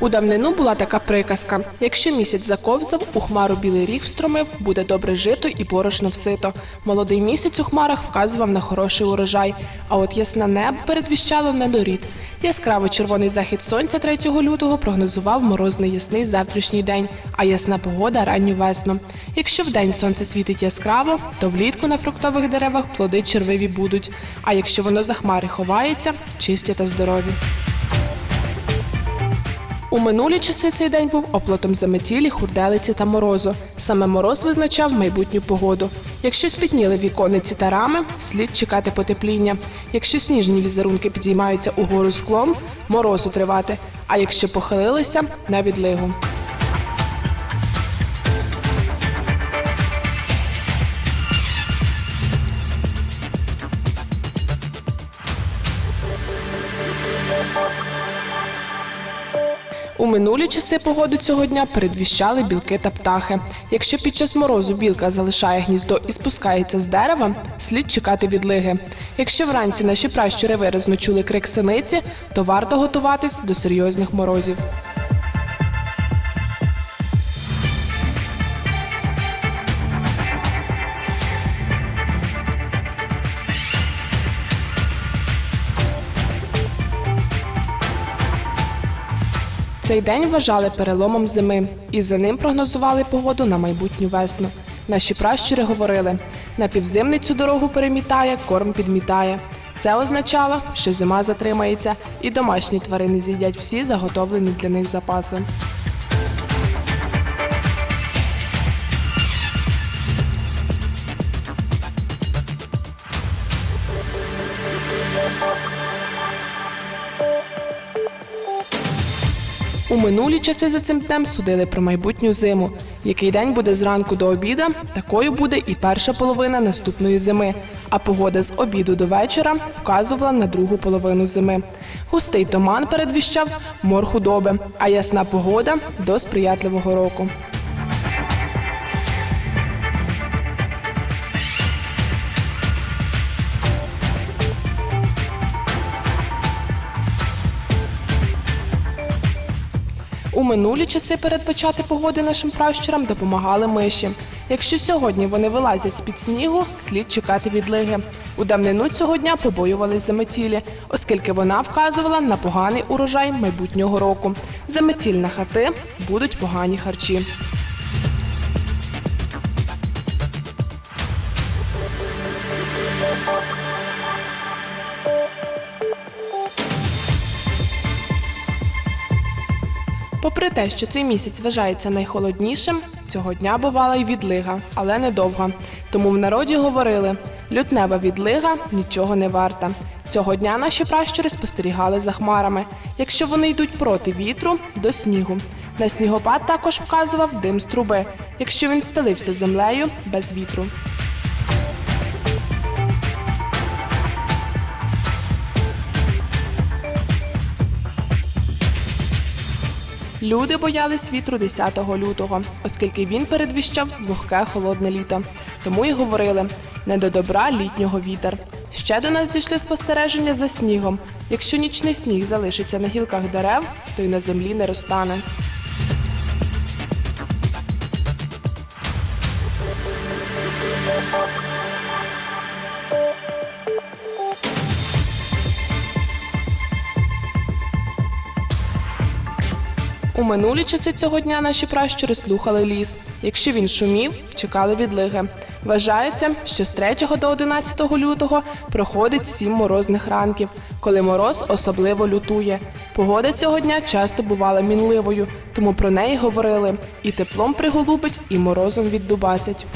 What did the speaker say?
У давнину була така приказка: якщо місяць заковзав, у хмару білий ріг встромив, буде добре жито і борошно всито. Молодий місяць у хмарах вказував на хороший урожай. А от ясне небо передвіщало недорід. Яскраво червоний захід сонця 3 лютого прогнозував морозний ясний завтрашній день, а ясна погода ранню весну. Якщо вдень сонце світить яскраво, то влітку на фруктових деревах плоди червиві будуть. А якщо воно за хмари ховається, чисті та здорові. У минулі часи цей день був оплотом заметілі, хурделиці та морозу. Саме мороз визначав майбутню погоду. Якщо спітніли вікониці та рами, слід чекати потепління. Якщо сніжні візерунки підіймаються угору склом, морозу тривати. А якщо похилилися, на відлигу. У минулі часи погоду цього дня передвіщали білки та птахи. Якщо під час морозу білка залишає гніздо і спускається з дерева, слід чекати відлиги. Якщо вранці наші пращури виразно чули крик синиці, то варто готуватись до серйозних морозів. Цей день вважали переломом зими, і за ним прогнозували погоду на майбутню весну. Наші пращури говорили: на півзимницю дорогу перемітає, корм підмітає. Це означало, що зима затримається, і домашні тварини з'їдять всі заготовлені для них запаси. У минулі часи за цим днем судили про майбутню зиму. Який день буде зранку до обіда, такою буде і перша половина наступної зими. А погода з обіду до вечора вказувала на другу половину зими. Густий туман передвіщав мор худоби, а ясна погода до сприятливого року. У минулі часи передбачати погоди нашим пращурам допомагали миші. Якщо сьогодні вони вилазять з під снігу, слід чекати відлиги. У давнину цього дня побоювались заметілі, оскільки вона вказувала на поганий урожай майбутнього року. Заметіль на хати будуть погані харчі. Попри те, що цей місяць вважається найхолоднішим, цього дня бувала й відлига, але недовга. Тому в народі говорили: лютнева відлига нічого не варта. Цього дня наші пращури спостерігали за хмарами. Якщо вони йдуть проти вітру, до снігу. На снігопад також вказував дим з труби, якщо він стелився землею без вітру. Люди боялись вітру 10 лютого, оскільки він передвіщав вогке холодне літо. Тому й говорили не до добра літнього вітер. Ще до нас дійшли спостереження за снігом. Якщо нічний сніг залишиться на гілках дерев, то й на землі не розтане. У минулі часи цього дня наші пращури слухали ліс. Якщо він шумів, чекали відлиги. Вважається, що з 3 до 11 лютого проходить сім морозних ранків, коли мороз особливо лютує. Погода цього дня часто бувала мінливою, тому про неї говорили і теплом приголубить, і морозом віддубасять.